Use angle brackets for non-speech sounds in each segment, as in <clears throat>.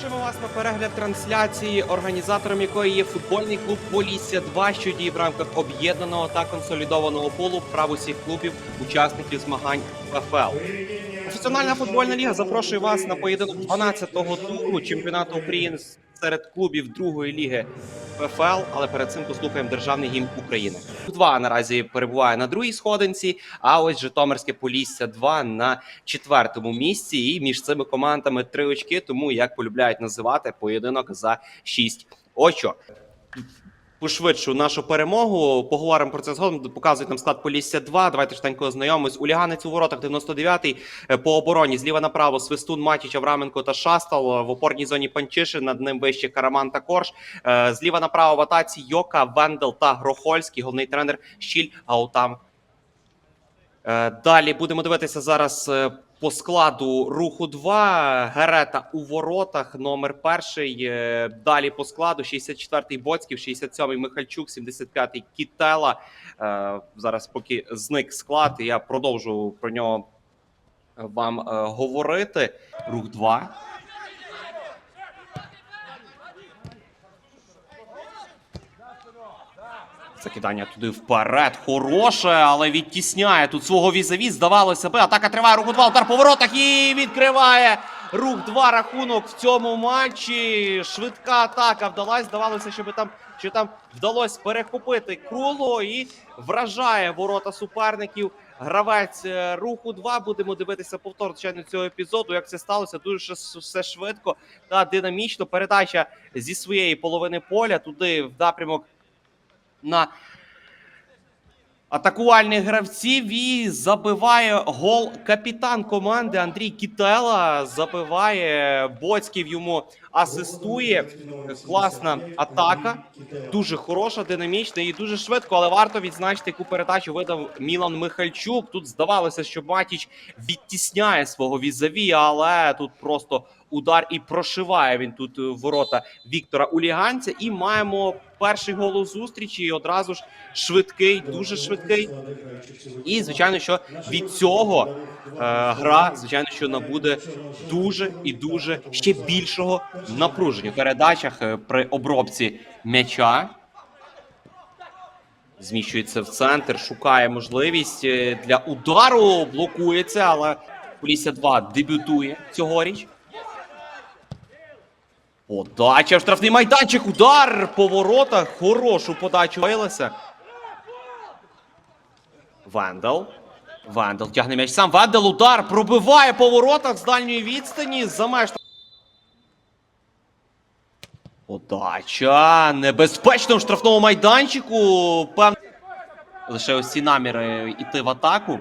Запрошуємо вас на перегляд трансляції, організатором якої є футбольний клуб Полісся 2, що діє в рамках об'єднаного та консолідованого полу прав усіх клубів, учасників змагань ПФЛ. Професіональна футбольна ліга запрошує вас на поєдинок 12-го туру чемпіонату України серед клубів другої ліги ПФЛ. Але перед цим послухаємо державний гімн України. Два наразі перебуває на другій сходинці. А ось Житомирське Полісся 2 на четвертому місці. І між цими командами три очки. Тому як полюбляють називати поєдинок за шість очок. Пошвидшу нашу перемогу. Поговоримо про це згодом. Показують нам склад Полісся 2. Давайте штанько ознайомимось. Уліганець у воротах 99-й е, по обороні. Зліва направо Свистун, Матіч, Авраменко та Шастал. В опорній зоні Панчишин. Над ним вище Караман та Корж. Е, Зліва направо в атаці Йока, Вендел та Грохольський. Головний тренер Щіль Гаутам. Е, Далі будемо дивитися зараз е, по складу руху 2. Герета у воротах, номер перший. Е, Далі по складу 64-й Боцьків, 67-й Михальчук, 75-й Кітела. Зараз, поки зник склад, я продовжу про нього вам говорити. Рух 2. Закидання туди вперед. Хороше, але відтісняє тут свого візаві. Здавалося би. Атака триває. Рух 2, удар по воротах і відкриває. Рух 2 рахунок в цьому матчі. Швидка атака вдалась. Здавалося, щоб там, що там вдалося перехопити круло і вражає ворота суперників. Гравець е, руху 2. Будемо дивитися повтор звичайно цього епізоду. Як це сталося, дуже все швидко та динамічно. Передача зі своєї половини поля туди в напрямок на атакувальних гравців і забиває гол капітан команди Андрій Кітела. Забиває Боцьків йому асистує. Класна атака, дуже хороша, динамічна і дуже швидко. Але варто відзначити, яку передачу видав Мілан Михальчук. Тут здавалося, що Матіч відтісняє свого візаві, але тут просто удар і прошиває він тут е, ворота Віктора Уліганця. І маємо перший гол у зустрічі. І одразу ж швидкий, дуже швидкий. І звичайно, що від цього е, гра, звичайно, що набуде дуже і дуже ще більшого напруження в передачах е, при обробці м'яча. Зміщується в центр, шукає можливість е, для удару, блокується, але Полісся 2 дебютує цьогоріч. Подача в штрафний майданчик. Удар по воротах. Хорошу подачу вилася. Вендел. Вендел тягне м'яч сам. Вендел удар пробиває по воротах з дальньої відстані. За меж. Подача. Небезпечно в штрафному майданчику. Пев... Лише ось ці наміри йти в атаку.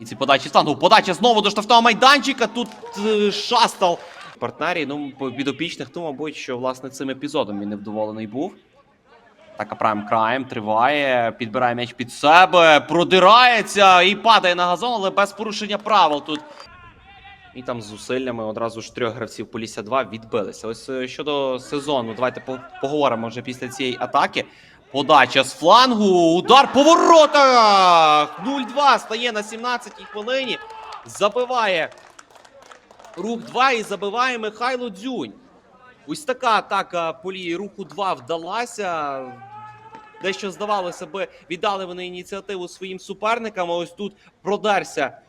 І ці подачі стану. Подача знову до штрафного майданчика. Тут е, шастал. Партнері, ну, підопічних, то, мабуть, що власне цим епізодом він невдоволений був. Так, прайм краєм триває, підбирає м'яч під себе, продирається і падає на газон, але без порушення правил тут. І там з зусиллями одразу ж трьох гравців Полісся 2 відбилися. Ось е, щодо сезону, давайте поговоримо вже після цієї атаки. Подача з флангу, удар по воротах! 0-2 стає на 17-й хвилині. Забиває рух 2 і забиває Михайло Дзюнь. Ось така атака полії руху 2 вдалася. Дещо здавалося би, віддали вони ініціативу своїм суперникам. а Ось тут продерся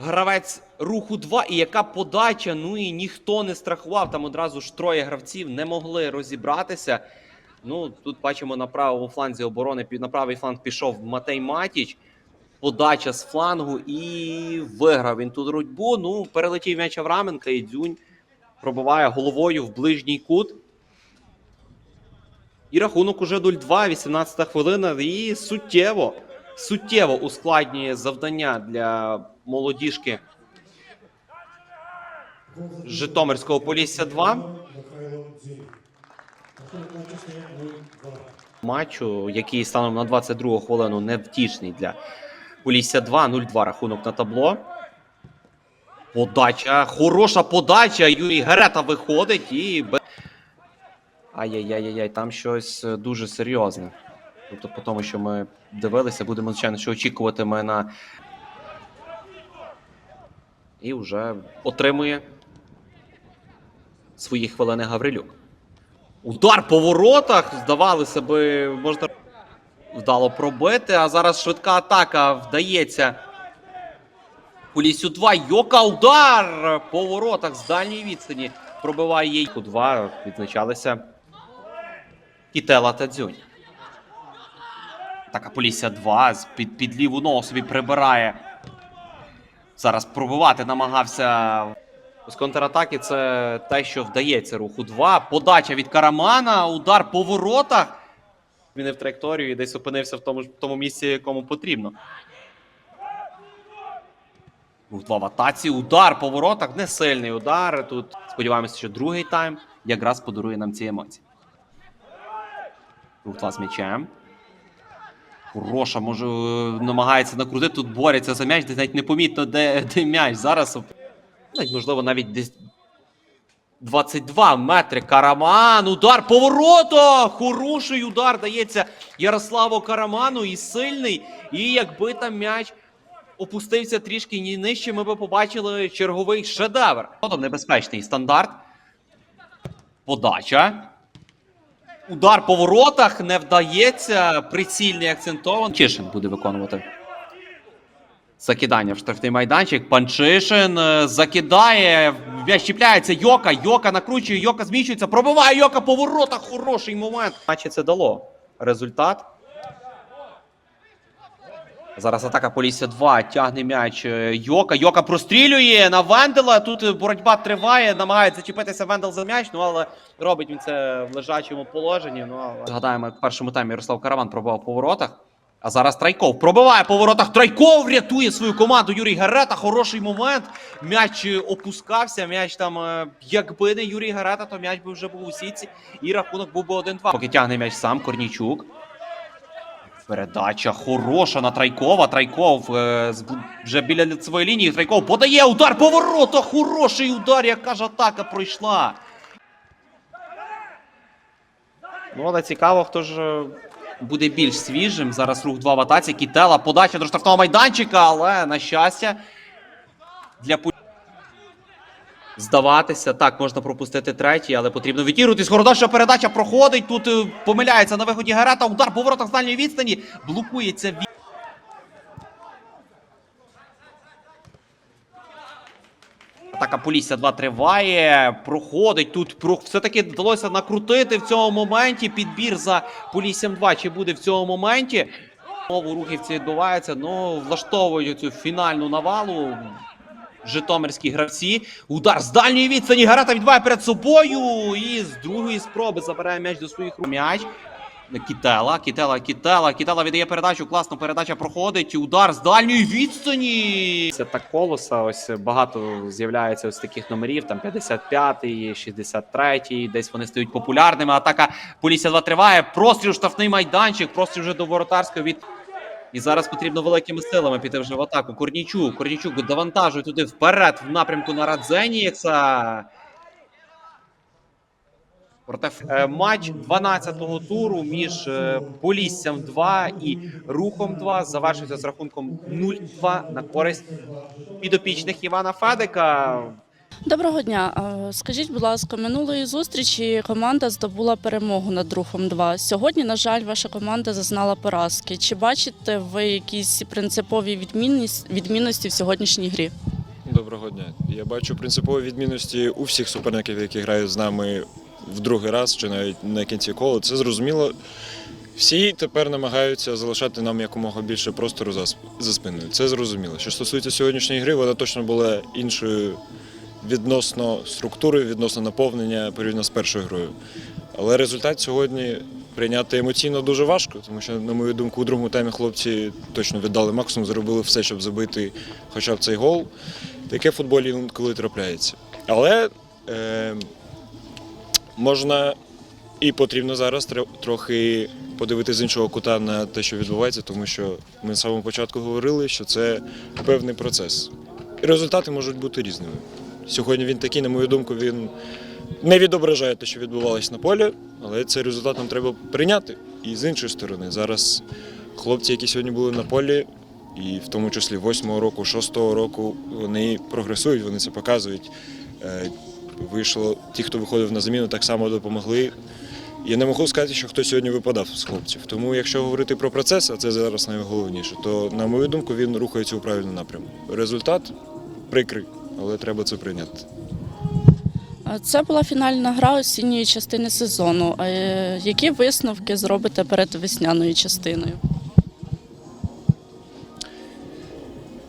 гравець руху 2. І яка подача? Ну і ніхто не страхував. Там одразу ж троє гравців не могли розібратися. Ну тут бачимо на правому фланзі оборони. На правий фланг пішов Матей Матіч. Подача з флангу і виграв він тут боротьбу. Ну, перелетів м'яч Авраменка і Дзюнь пробиває головою в ближній кут. І рахунок уже 0-2, 18 хвилина. І суттєво, суттєво ускладнює завдання для молодіжки Житомирського Полісся 2. Матчу, який станом на 22 хвилину невтішний для Полісся 2, 0-2 рахунок на табло. Подача, хороша подача. Юрій Герета виходить і. Ай-яй-яй-яй, там щось е, дуже серйозне. Тобто, по тому, що ми дивилися, будемо, звичайно, що очікувати ми на І вже отримує свої хвилини Гаврилюк. Удар по воротах. Здавалося би, можна вдало пробити, а зараз швидка атака вдається. Полісю 2. Йока удар по воротах з дальньої відстані. Пробиває їй. У 2 відзначалися Кітела та Дзюнь. Так, а Полісся 2 з під, під ліву ногу собі прибирає. Зараз пробивати намагався. З контратаки це те, що вдається руху 2. Подача від Карамана, удар по воротах. Змінив траєкторію і десь опинився в тому, ж- тому місці, якому потрібно. Рух 2 в атаці. Удар по воротах. Не сильний удар. Тут сподіваємося, що другий тайм якраз подарує нам ці емоції. Рух 2 з м'ячем. Хороша, може, е, намагається накрутити. Тут бореться за м'яч, десь навіть непомітно, де, де м'яч. Зараз, можливо, навіть десь 22 метри. Караман. Удар по воротах! Хороший удар дається Ярославу Караману і сильний. І якби там м'яч опустився трішки нижче, ми би побачили черговий шедевр. Ото небезпечний стандарт. Подача. Удар по воротах не вдається. Прицільний акцентований. Чишин буде виконувати. Закидання в штрафний майданчик. Панчишин е, закидає. М'яч чіпляється. Йока. Йока накручує. Йока зміщується. Пробиває Йока по воротах. Хороший момент. Наче це дало результат. Зараз атака Полісся 2. Тягне м'яч е, Йока. Йока прострілює на Вендела. Тут е, боротьба триває. Намагається чіпитися Вендел за м'яч. Ну але робить він це в лежачому положенні. Ну але згадаємо, як в першому таймі Ярослав Караван пробував по воротах. А зараз Трайков пробиває по воротах. Трайков рятує свою команду. Юрій Гарета. Хороший момент. М'яч е, опускався. М'яч там, е, якби не Юрій Гарета, то м'яч би вже був у сітці. І рахунок був би 1-2. Поки тягне м'яч сам Корнічук. Передача хороша на Трайкова. Трайков е, вже біля лицевої лінії. Трайков подає удар по воротах. Хороший удар. Яка ж атака пройшла. Ну, але цікаво, хто ж е, буде більш свіжим. Зараз рух 2 в атаці. Кітела, подача до штрафного майданчика, але на щастя. Для Здаватися, так, можна пропустити третій, але потрібно відігруватись. Хороша передача проходить. Тут е, помиляється на виході Гарета. Удар по воротах з дальньої відстані. Блокується від. Атака Полісся 2 триває. Проходить тут. Все-таки вдалося накрутити в цьому моменті. Підбір за Поліссям 2. Чи буде в цьому моменті? Знову рухівці відбуваються. Ну, влаштовують цю фінальну навалу. Житомирські гравці. Удар з дальньої відстані. Гарата відбиває перед собою. І з другої спроби забирає м'яч до своїх рук. М'яч. Кітела, Кітела, Кітела. Кітела віддає передачу. Класно передача проходить. Удар з дальньої відстані. Це так колоса. Ось багато з'являється ось таких номерів. Там 55-й, 63-й. Десь вони стають популярними. Атака Полісся 2 триває. Простріл штрафний майданчик. Простріл вже до воротарського від. І зараз потрібно великими силами піти вже в атаку. Корнічук, Корнічук довантажує туди вперед в напрямку на Радзенієкса. Проте е, матч 12-го туру між е, Поліссям 2 і Рухом 2 завершується з рахунком 0-2 на користь підопічних Івана Федика. Доброго дня. Е, Скажіть, будь ласка, минулої зустрічі команда здобула перемогу над Рухом 2. Сьогодні, на жаль, ваша команда зазнала поразки. Чи бачите ви якісь принципові відмінності в сьогоднішній грі? Доброго дня. Я бачу принципові відмінності у всіх суперників, які грають з нами в другий раз чи навіть на кінці кола. Це зрозуміло. Всі тепер намагаються залишати нам якомога більше простору за, спиною. Це зрозуміло. Що стосується сьогоднішньої гри, вона точно була іншою відносно структури, відносно наповнення порівняно з першою грою. Але результат сьогодні прийняти емоційно дуже важко, тому що, на мою думку, у другому таймі хлопці точно віддали максимум, зробили все, щоб забити хоча б цей гол. Таке в футболі інколи трапляється. Але е, можна і потрібно зараз трохи подивитися з іншого кута на те, що відбувається, тому що ми з самого початку говорили, що це певний процес. Результати можуть бути різними. Сьогодні він такий, на мою думку, він не відображає те, що відбувалось на полі, але цей результат нам треба прийняти. І з іншої сторони, зараз хлопці, які сьогодні були на полі, і на на на в тому числі восьмого року, шостого року вони прогресують, вони це показують. Вийшло, ті, хто виходив на заміну, так само допомогли. Я не можу сказати, що хтось сьогодні випадав з хлопців. Тому якщо говорити про процес, а це зараз найголовніше, то на мою думку він рухається у правильному напрямку. Результат прикрий, але треба це прийняти. Це була фінальна гра осінньої частини сезону. Е, Які висновки зробите перед весняною частиною?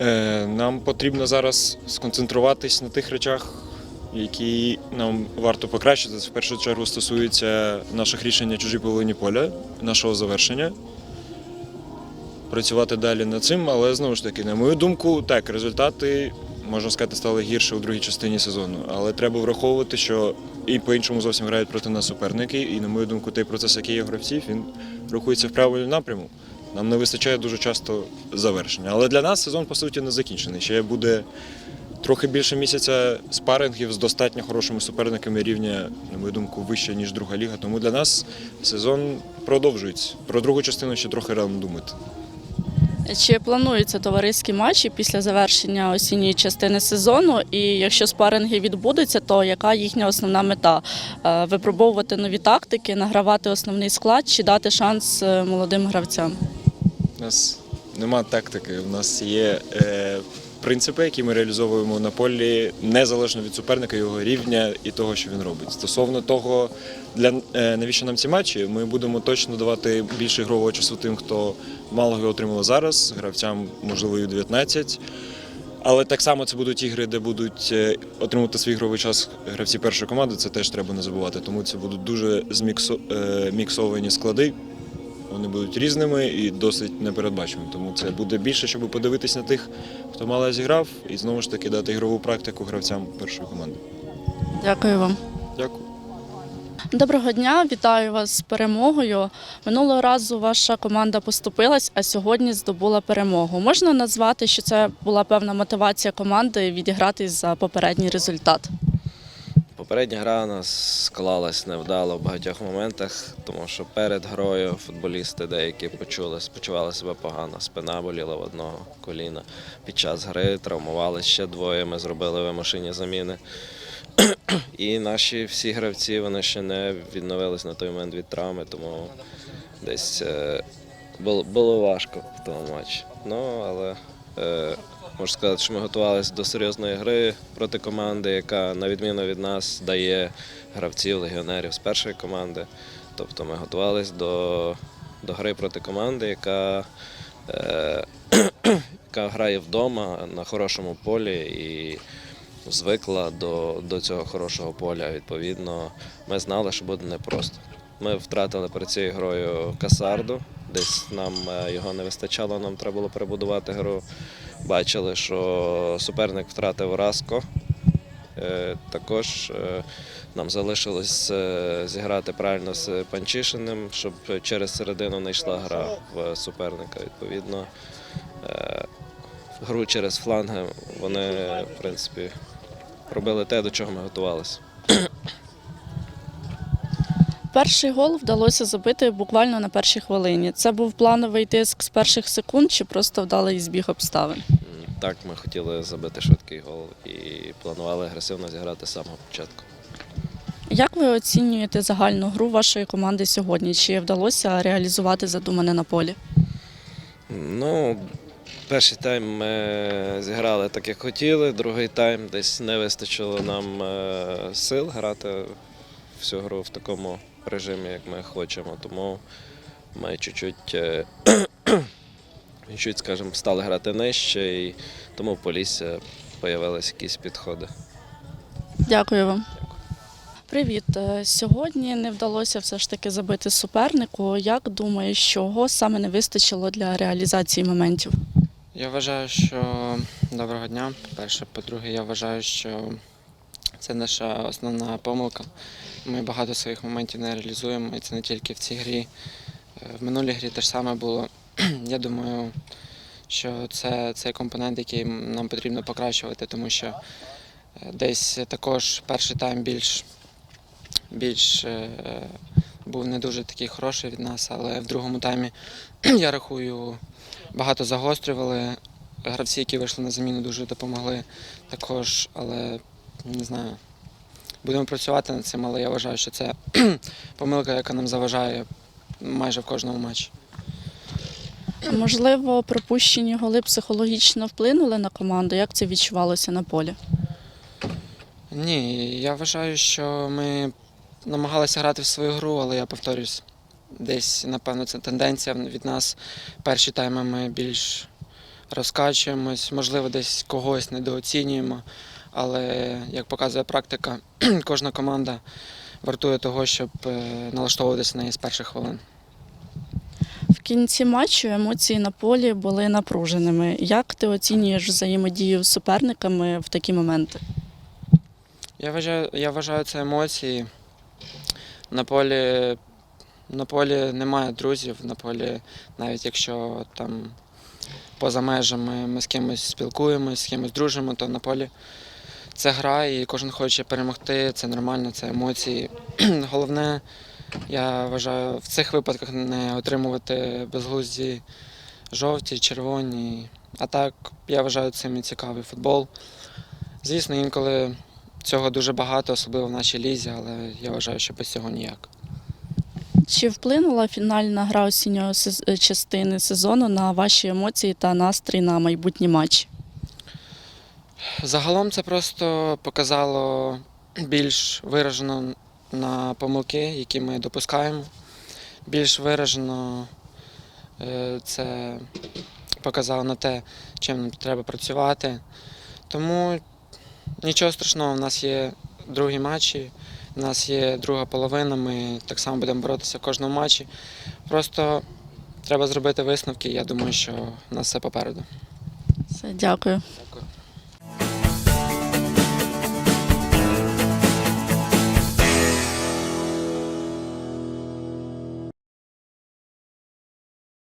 Е, Нам потрібно зараз сконцентруватись на тих речах, які нам варто покращити. Це в першу чергу стосується наших рішень на чужій половині поля, нашого завершення. Працювати далі над цим, але знову ж таки, на мою думку, так, результати, можна сказати, стали гірше у другій частині сезону. Але треба враховувати, що і по-іншому зовсім грають проти нас суперники. І, на мою думку, той процес, який є гравців, він рухається в правильному напряму. Нам не вистачає дуже часто завершення. Але для нас сезон, по суті, не закінчений. Ще буде трохи більше місяця спарингів з достатньо хорошими суперниками рівня, на мою думку, вище, ніж друга ліга. Тому для нас сезон продовжується. Про другу частину ще трохи рано думати. Чи плануються товариські матчі після завершення осінньої частини сезону? І якщо спаринги відбудуться, то яка їхня основна мета? Е, Випробовувати нові тактики, награвати основний склад чи дати шанс е, молодим гравцям? У нас нема тактики, у нас є е, принципи, які ми реалізовуємо на полі незалежно від суперника, його рівня і того, що він робить. Стосовно того, для е, навіщо нам ці матчі, ми будемо точно давати більше ігрового часу тим, хто мало його отримав зараз, гравцям, можливо, і 19. Але так само це будуть ігри, де будуть е, отримувати свій ігровий час гравці першої команди. Це теж треба не забувати. Тому це будуть дуже зміксо, е, склади. Вони будуть різними і досить непередбаченими. Тому це буде більше, щоб подивитись на тих, хто мало зіграв, і знову ж таки дати ігрову практику гравцям першої команди. Дякую вам. Дякую. Доброго дня, вітаю вас з перемогою. Минулого разу ваша команда поступилась, а сьогодні здобула перемогу. Можна назвати, що це була певна мотивація команди відігратись за попередній результат? Попередня гра у нас склалась невдало в багатьох моментах, тому що перед грою футболісти деякі почули, почували себе погано. Спина боліла в одного коліна. Під час гри травмували ще двоє. Ми зробили вимушені заміни. І наші всі гравці вони ще не відновились на той момент від травми, тому десь е, було, важко в тому матчі. Ну, але е, можу сказати, що ми готувалися до серйозної гри проти команди, яка, на відміну від нас, дає гравців, легіонерів з першої команди. Тобто ми готувалися до, до гри проти команди, яка, е, <clears throat> яка грає вдома на хорошому полі і звикла до, до цього хорошого поля. Відповідно, ми знали, що буде непросто. Ми втратили перед цією грою Касарду. Десь нам е, його не вистачало, нам треба було перебудувати гру. Бачили, що суперник втратив Раско. Е, Також е, нам залишилось е, зіграти правильно з Панчишиним, щоб через середину не йшла гра в суперника. Відповідно, гру через фланги вони, в принципі, робили те, до чого ми готувалися. Перший гол вдалося забити буквально на першій хвилині. Це був плановий тиск з перших секунд чи просто вдалий збіг обставин? Так, ми хотіли забити швидкий гол і планували агресивно зіграти з самого початку. Як ви оцінюєте загальну гру вашої команди сьогодні? Чи вдалося реалізувати задумане на полі? Ну, перший тайм ми зіграли так, як хотіли, другий тайм десь не вистачило нам е, сил грати всю гру в такому режимі, як ми хочемо. Тому ми чуть-чуть, е, <clears throat> чуть, скажімо, стали грати нижче, і тому в Полісся з'явилися якісь підходи. Дякую вам. Привіт. Е, Сьогодні не вдалося все ж таки забити супернику. Як думаєш, чого саме не вистачило для реалізації моментів? Я вважаю, що доброго дня. По-перше, по-друге, я вважаю, що це наша основна помилка. Ми багато своїх моментів не реалізуємо, і це не тільки в цій грі. Е, В минулій грі те ж саме було. <clears throat> Я думаю, що це цей компонент, який нам потрібно покращувати, тому що е, десь також перший тайм більш, більш е, був не дуже такий хороший від нас, але в другому таймі <clears throat> я рахую, багато загострювали. Гравці, які вийшли на заміну, дуже допомогли також, але не знаю. Будемо працювати над цим, але я вважаю, що це <clears throat> помилка, яка нам заважає майже в кожному матчі. Можливо, пропущені голи психологічно вплинули на команду. Як це відчувалося на полі? Ні, я вважаю, що ми намагалися грати в свою гру, але я повторюсь, десь, напевно, це тенденція від нас. Перші тайми ми більш розкачуємось, можливо, десь когось недооцінюємо, але як показує практика, <clears throat> кожна команда вартує того, щоб е, налаштовуватися на неї з перших хвилин. В кінці матчу емоції на полі були напруженими. Як ти оцінюєш взаємодію з суперниками в такі моменти? Я вважаю, я вважаю це емоції. На полі, на полі немає друзів, на полі, навіть якщо там поза межами ми з кимось спілкуємось, з кимось дружимо, то на полі це гра, і кожен хоче перемогти, це нормально, це емоції. <clears throat> Головне, я вважаю, в цих випадках не отримувати безглузді жовті, червоні. А так, я вважаю, цим і цікавий футбол. Звісно, інколи Цього дуже багато, особливо в нашій лізі, але я вважаю, що без цього ніяк. Чи вплинула фінальна гра осінньої частини сезону на ваші емоції та настрій на майбутні матчі? Загалом це просто показало більш виражено на помилки, які ми допускаємо. Більш виражено е, це показало на те, чим треба працювати. Тому нічого страшного, у нас є другі матчі, у нас є друга половина, ми так само будемо боротися в кожному матчі. Просто треба зробити висновки. Я думаю, що у нас все попереду. Все, дякую.